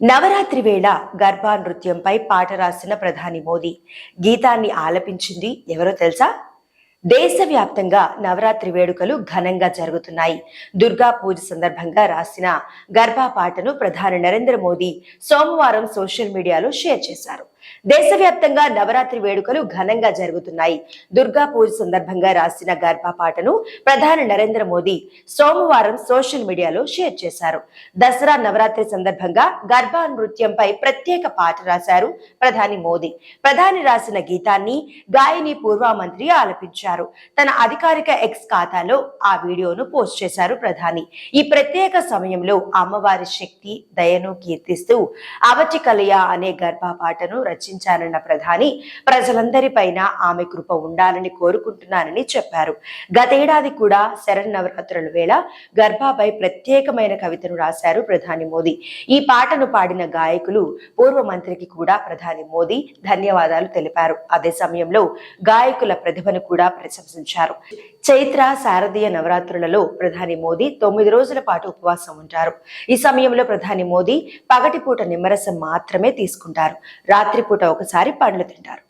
నవరాత్రి వేళ గర్భా నృత్యంపై పాట రాసిన ప్రధాని మోదీ. గీతాన్ని ఆలపించింది ఎవరో తెలుసా? దేశవ్యాప్తంగా నవరాత్రి వేడుకలు ఘనంగా జరుగుతున్నాయి. దుర్గా పూజ సందర్భంగా రాసిన గర్భా పాటను ప్రధాని నరేంద్ర మోదీ సోమవారం సోషల్ మీడియాలో షేర్ చేశారు. దేశవ్యాప్తంగా నవరాత్రి వేడుకలు ఘనంగా జరుగుతున్నాయి. దుర్గా పూజ సందర్భంగా రాసిన గర్భా పాటను ప్రధాని నరేంద్ర మోదీ సోమవారం సోషల్ మీడియాలో షేర్ చేశారు. దసరా నవరాత్రి సందర్భంగా గర్భా నృత్యంపై ప్రత్యేక పాట రాశారు ప్రధాని మోదీ. ప్రధాని రాసిన గీతాన్ని గాయని పూర్వ మంత్రి ఆలపించారు. తన అధికారిక ఎక్స్ ఖాతాలో ఆ వీడియోను పోస్ట్ చేశారు ప్రధాని. ఈ ప్రత్యేక సమయంలో అమ్మవారి శక్తి దయను కీర్తిస్తూ అవచికలయ అనే గర్భా పాటను రచించారన్న ప్రధాని ప్రజలందరిపైన ఆమె కృప ఉండాలని కోరుకుంటున్నానని చెప్పారు. గతేడాది కూడా శరన్నవరాత్రుల వేళ గర్భాపై ప్రత్యేకమైన కవితను రాశారు ప్రధాని మోదీ. ఈ పాటను పాడిన గాయకులు పూర్వ మంత్రికి కూడా ప్రధాని మోదీ ధన్యవాదాలు తెలిపారు. అదే సమయంలో గాయకుల ప్రతిభను కూడా ప్రశంసించారు. చైత్ర శారదీయ నవరాత్రులలో ప్రధాని మోదీ తొమ్మిది రోజుల పాటు ఉపవాసం ఉంటారు. ఈ సమయంలో ప్రధాని మోదీ పగటిపూట నిమ్మరసం మాత్రమే తీసుకుంటారు. రాత్రిపూట ఒకసారి పండ్లు తింటారు.